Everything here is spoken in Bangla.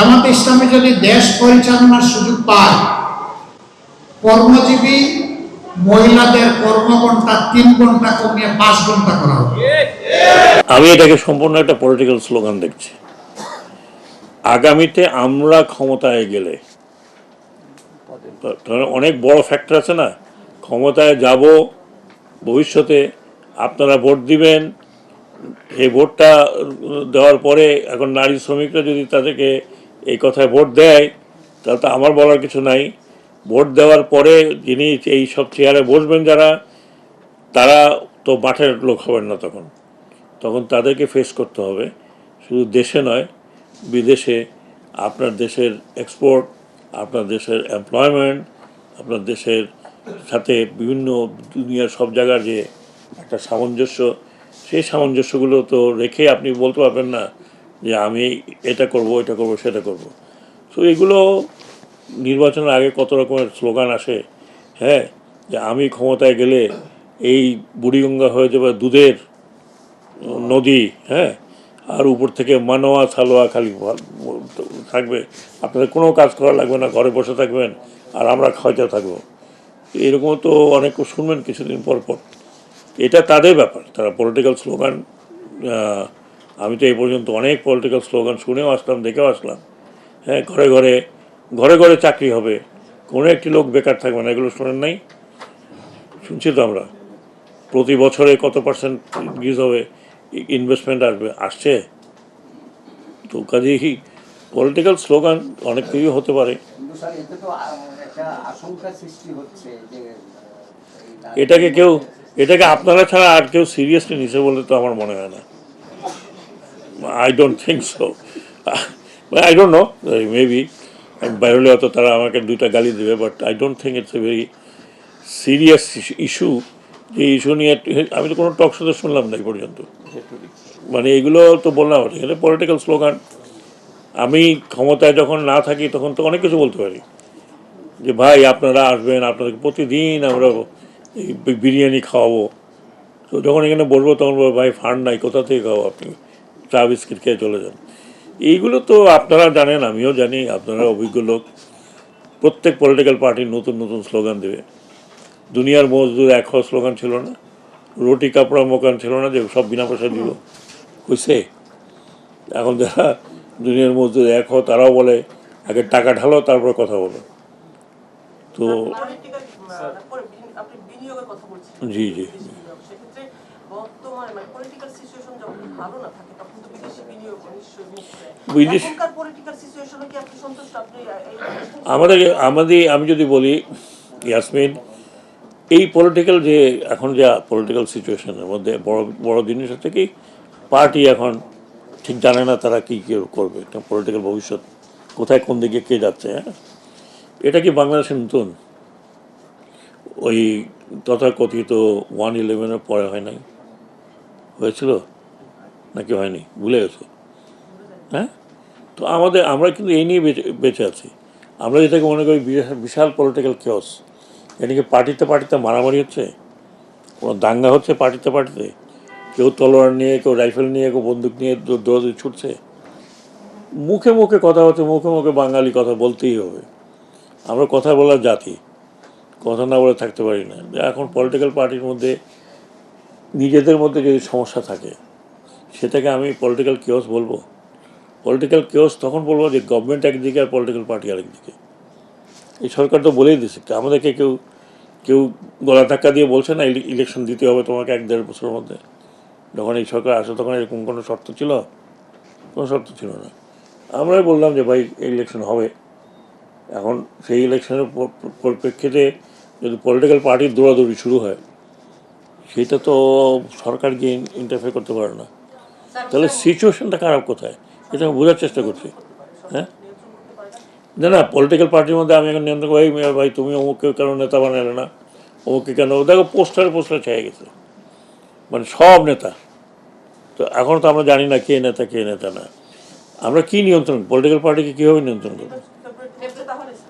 জামাত ইসলামী যদি দেশ পরিচালনার সুযোগ পায়, কর্মজীবী মহিলাদের কর্মঘণ্টা তিন ঘণ্টা কমিয়ে পাঁচ ঘণ্টা করা হবে। আমি এটাকে সম্পূর্ণ একটা পলিটিক্যাল স্লোগান দেখছি। আগামীতে আমরা ক্ষমতায় গেলে অনেক বড় ফ্যাক্টর আছে না? ক্ষমতায় যাব, ভবিষ্যতে আপনারা ভোট দিবেন, এই ভোটটা দেওয়ার পরে এখন নারী শ্রমিকরা যদি তাদেরকে এই কথায় ভোট দেয়, তাহলে তো আমার বলার কিছু নাই। ভোট দেওয়ার পরে যিনি এই সব চেয়ারে বসবেন যারা, তারা তো মাঠের লোক হবেন না তখন। তখন তাদেরকে ফেস করতে হবে। শুধু দেশে নয়, বিদেশে আপনার দেশের এক্সপোর্ট আপনার দেশের এমপ্লয়মেন্ট আপনার দেশের সাথে বিভিন্ন দুনিয়ার সব জায়গার যে একটা সামঞ্জস্য, সেই সামঞ্জস্যগুলো তো রেখে আপনি বলতে পারবেন না যে আমি এটা করব এটা করব, সেটা করব। তো এগুলো নির্বাচনের আগে কত রকমের স্লোগান আসে হ্যাঁ? যে আমি ক্ষমতায় গেলে এই বুড়িগঙ্গা হয়ে যাবে দুধের নদী হ্যাঁ? আর উপর থেকে মানোয়া সালোয়া খালি থাকবে। আপনাদের কোনো কাজ করা লাগবে না, ঘরে বসে থাকবেন, আর আমরা খাওয়াতে থাকব। এরকম তো অনেক শুনবেন কিছুদিন পর পর। এটা তাদের ব্যাপার, তারা পলিটিক্যাল স্লোগান আমি তো এই পর্যন্ত অনেক পলিটিক্যাল স্লোগান শুনেও আসলাম দেখেও আসলাম। হ্যাঁ ঘরে ঘরে ঘরে ঘরে চাকরি হবে। কোনো একটি লোক বেকার থাকবে না এগুলো শোনেন নাই? শুনছি তো আমরা। প্রতি বছরে কত পার্সেন্ট ইনক্রিজ হবে? ইনভেস্টমেন্ট আসবে আসছে? তো কাজেই পলিটিক্যাল স্লোগান অনেক কিছুই হতে পারে। এটাকে কেউ এটাকে আপনারা ছাড়া আর কেউ সিরিয়াসলি নিছে বলে তো আমার মনে হয় না। I don't think so I don't know maybe হলে হয়তো তারা আমাকে দুইটা গালি দেবে but I don't think it's a very serious issue যে ইস্যু নিয়ে আমি তো কোনো টক শোতে শুনলাম না এই পর্যন্ত। মানে এগুলো তো বললাম এখানে পলিটিক্যাল স্লোগান আমি ক্ষমতায় যখন না থাকি, তখন তো অনেক কিছু বলতে পারি। যে ভাই, আপনারা আসবেন, আপনাদেরকে প্রতিদিন আমরা এই বিরিয়ানি খাওয়াবো। তো যখন এখানে বলব, তখন বলব, ভাই, ফান্ড নাই, কোথা থেকে খাওয়া আপনি? বিস্কিট খেয়ে চলে যান। এইগুলো তো আপনারা জানেন আমিও জানি আপনারা অভিজ্ঞ লোক। প্রত্যেক পলিটিক্যাল পার্টির নতুন নতুন স্লোগান দেবে। দুনিয়ার মজদুর এক হওয়া স্লোগান ছিল না রুটি কাপড়া মোকান ছিল না যে সব বিনা পয়সা দিব হয়েছে এখন যারা দুনিয়ার মজদুর এক হও তারাও বলে আগে টাকা ঢালো তারপরে কথা বলো। তো জি, জি। বর্তমানে মানে পলিটিক্যাল সিচুয়েশন যখন ভালো না থাকে তখন তো বিদেশি বিনিয়োগ নিশ্চয়ই মুখ বিদেশ- পলিটিক্যাল সিচুয়েশনে কি আপনি সন্তুষ্ট? আপনি আমাদের আমাদের আমি যদি বলি ইয়াসমিন এই পলিটিক্যাল যে এখন যা পলিটিক্যাল সিচুয়েশনের মধ্যে বড় বড় জিনিস হচ্ছে কি পার্টি এখন ঠিক জানে না তারা কী কী করবে। পলিটিক্যাল ভবিষ্যৎ কোথায় কোন দিকে কে যাচ্ছে হ্যাঁ? এটা কি বাংলাদেশের নতুন? ওই তথাকথিত ওয়ান ইলেভেনের পরে হয় নাই? হয়েছিল? নাকি হয়নি? ভুলে গেছো? হ্যাঁ? তো আমাদের, আমরা কিন্তু এই নিয়ে বেঁচে বেঁচে আছি। আমরা যেটাকে মনে করি বিশাল- পলিটিক্যাল কেওস এদিকে পার্টিতে পার্টিতে মারামারি হচ্ছে? কোনো দাঙ্গা হচ্ছে পার্টিতে পার্টিতে? কেউ তলোয়ার নিয়ে, কেউ রাইফেল নিয়ে, কেউ বন্দুক নিয়ে দৌড়াদৌড়ি ছুটছে? মুখে মুখে কথা হচ্ছে, মুখে মুখে বাঙালি কথা বলতেই হবে। আমরা কথা বলার জাতি। কথা না বলে থাকতে পারি না। এখন পলিটিক্যাল পার্টির মধ্যে নিজেদের মধ্যে যদি সমস্যা থাকে, সেটাকে আমি পলিটিক্যাল কেওস বলব। পলিটিক্যাল কেওস তখন বলব যে গভর্নমেন্ট একদিকে আর পলিটিক্যাল পার্টি আরেকদিকে। এই সরকার তো বলেই দিচ্ছে আমাদেরকে কেউ কেউ গলা ধাক্কা দিয়ে বলছে না ইলেকশন দিতে হবে তোমাকে এক দেড় বছরের মধ্যে। যখন এই সরকার আসে তখন এরকম কোনো শর্ত ছিল? কোনো শর্ত ছিল না। আমরাই বললাম যে ভাই ইলেকশন হবে। এখন সেই ইলেকশনের পরিপ্রেক্ষিতে যদি পলিটিক্যাল পার্টির দৌড়াদৌড়ি শুরু হয় সেটা তো সরকার গিয়ে ইন্টারফেয়ার করতে পারে না। তাহলে সিচুয়েশনটা খারাপ কোথায়? এটা আমি বোঝার চেষ্টা করছি। হ্যাঁ? না না পলিটিক্যাল পার্টির মধ্যে আমি এখন নিয়ন্ত্রণ "এই ভাই, তুমি অমুককে কেন নেতা বানালে না? অমুককে কেন? দেখো, পোস্টারে পোস্টারে ছেয়ে গেছে। মানে সব নেতা। তো এখন তো আমরা জানি না কে নেতা কে নেতা না। আমরা কি নিয়ন্ত্রণ পলিটিক্যাল পার্টিকে কীভাবে নিয়ন্ত্রণ করব?